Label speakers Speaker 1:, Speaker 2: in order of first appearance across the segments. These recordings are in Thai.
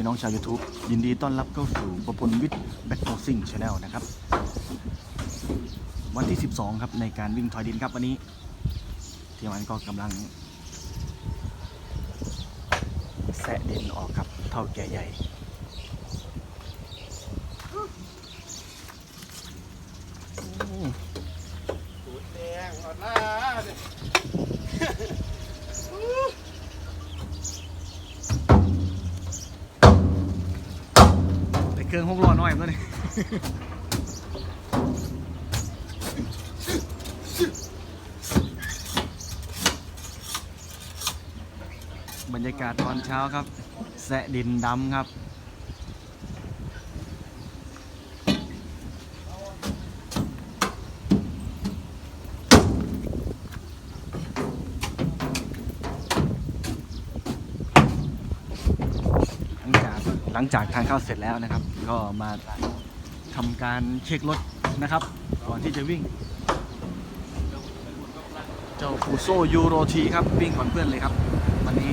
Speaker 1: พี่น้องชาว YouTube ยินดีต้อนรับเข้าสู่ประพลวิทย์แบ็คโคซิ่งชาแนลนะครับ วันที่ 12 ครับในการวิ่งถอยดินครับวันนี้ทีมงานก็กำลังแสะดินออกครับเท่าแก่ใหญ่
Speaker 2: สูตรแดงหมดละเนี่ย
Speaker 1: แต่เครื่ องหกล้อน้อยมาเลยบรรยากาศตอนเช้าครับ แสะดินดำครับ หลังจากห ลังจากทานข้าวเสร็จแล้วนะครับ ก็มาทำการเช็ครถนะครับ ก่อนที่จะวิ่ง เจ้าฟูโซยูโรทีครับ วิ่งก่อนเพื่อนเลยครับ วันนี้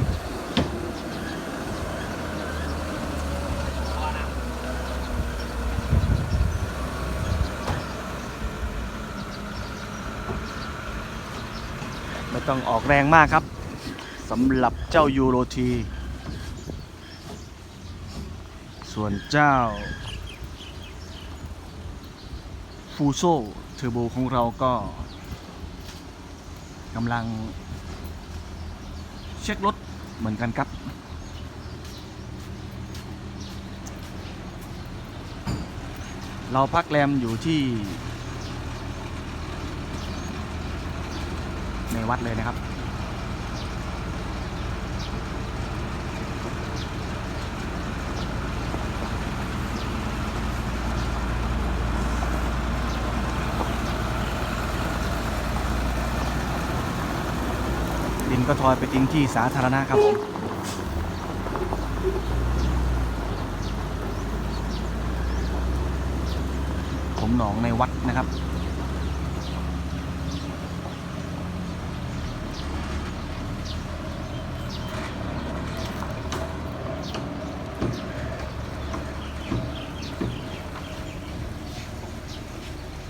Speaker 1: ไม่ต้องออกแรงมากครับสำหรับเจ้ายูโรที ส่วนเจ้าฟูโซเทอร์โบของเราก็กำลังเช็ครถเหมือนกันครับเราพักแรมอยู่ที่ ในวัดเลยนะครับ ดินก็ทอยไปทิ้งที่สาธารณะครับผมผมหนองในวัดนะครับ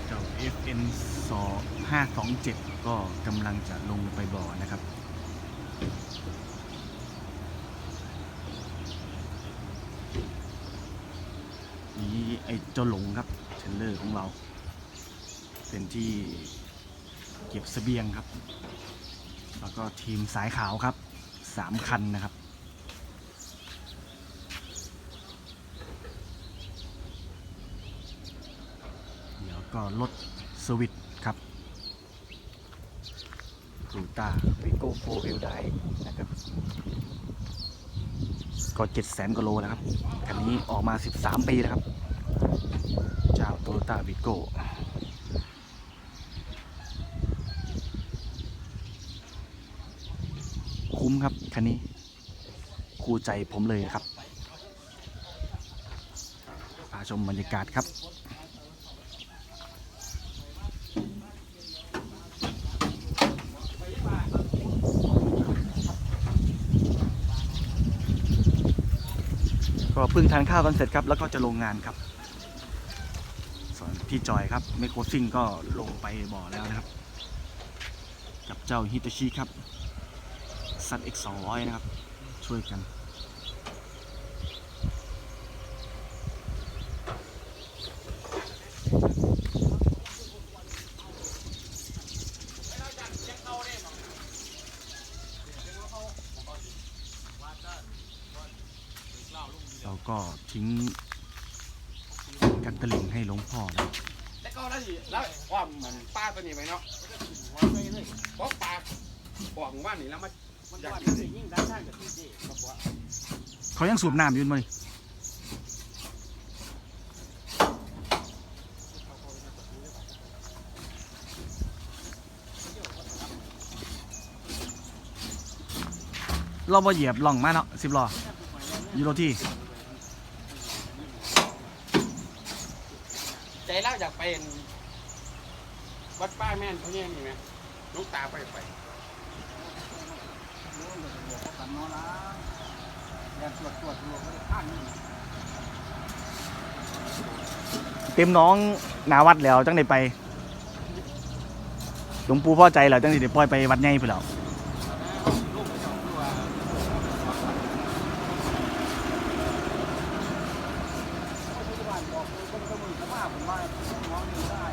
Speaker 1: เจ้า FN 2527 ก็กำลังจะลงไปบ่อนะครับ นี่ ไอ้เจ้าหลงครับเทรลเลอร์ของเรา เป็นที่เก็บเสบียงครับ แล้วก็ทีมสายขาวครับสามคันนะครับเดี๋ยวก็รถสวิตครับรูต้าวิโก้โฟวิลไดนะครับ ก็เจ็ดแสนกว่าโลนะครับคันนี้ออกมา 13 ปีนะครับ เจ้าโตโยต้าวิโก้คุ้มครับ คันนี้ คู่ใจผมเลยครับพาชมบรรยากาศครับก็เพิ่งทานข้าวกันเสร็จครับ แล้วก็จะลงงานครับ พี่จอยครับเมโครซิงก็ลงไปบ่อแล้วนะครับ กับเจ้าฮิตาชิครับซัน X 200นะครับ ช่วยกันเราก็ทิ้ง กันตะลิงให้หลวงพ่อนะ
Speaker 2: แล้วก็แล้วสิแล้วอ้อมเหมือนป้าตัวนี้ไหมเนาะเพราะปลาบอกว่านี่แล้วมันอยากกินยิ่งด้านข้างกับที่นี่บอกว่า
Speaker 1: เขายังสูบน้ำอยู่มั้ยเราบ่เหยียบล่องมาเนาะสิบล้อยูโรที่
Speaker 2: ใจเล่าอยากเป็นวัดป้าแม่นเขาเนี่ยนี่ไหมลูกตาไปไปแรงตรวจตรวจรวมก็ได้ท่านนี่
Speaker 1: เต็มน้องนาวัดแล้วจังได้ไป หลวงปู่พ่อใจแล้วจังได้ปล่อยไปวัดใหญ่ไปแล้ว
Speaker 2: ลูกไม่ต้องกลัวปัจจุบันบอกเลยคนก็มือก็มาผมว่าน้องนี่ได้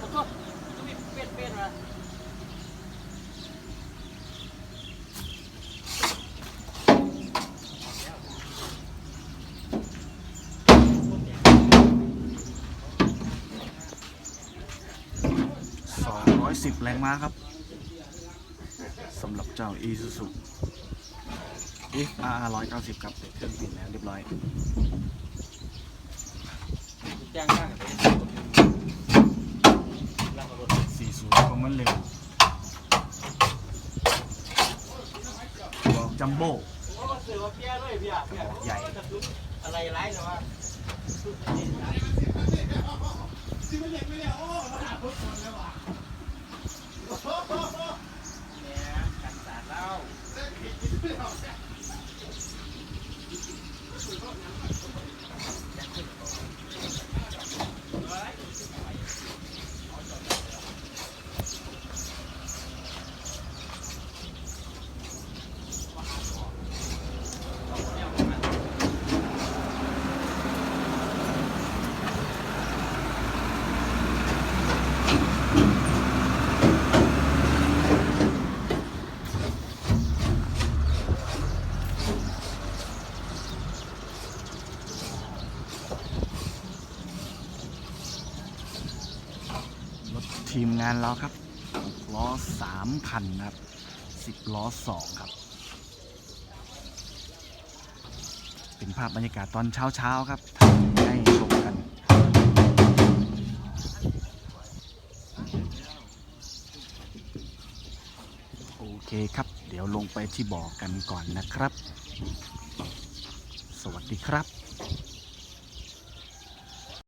Speaker 2: ขอโทษจะมีเป็ดเป็ดมา
Speaker 1: 210 แรงม้าครับสำหรับเจ้า Isuzu FR 190ครับเครื่องติดแล้วเรียบร้อย
Speaker 2: แจ้งข้างกันเลยลังรถ
Speaker 1: 40เพราะมันเร็วบอกจัมโบ้ใหญ่
Speaker 2: อะไรร้ายนะวะ
Speaker 1: ทีมงานเราครับ6ล้อ3คันนะครับ 10 ล้อ 2 ครับ เป็นภาพบรรยากาศตอนเช้าเช้าๆครับทำให้ชมกัน โอเคครับ เดี๋ยวลงไปที่บ่อกันก่อนนะครับ สวัสดีครับ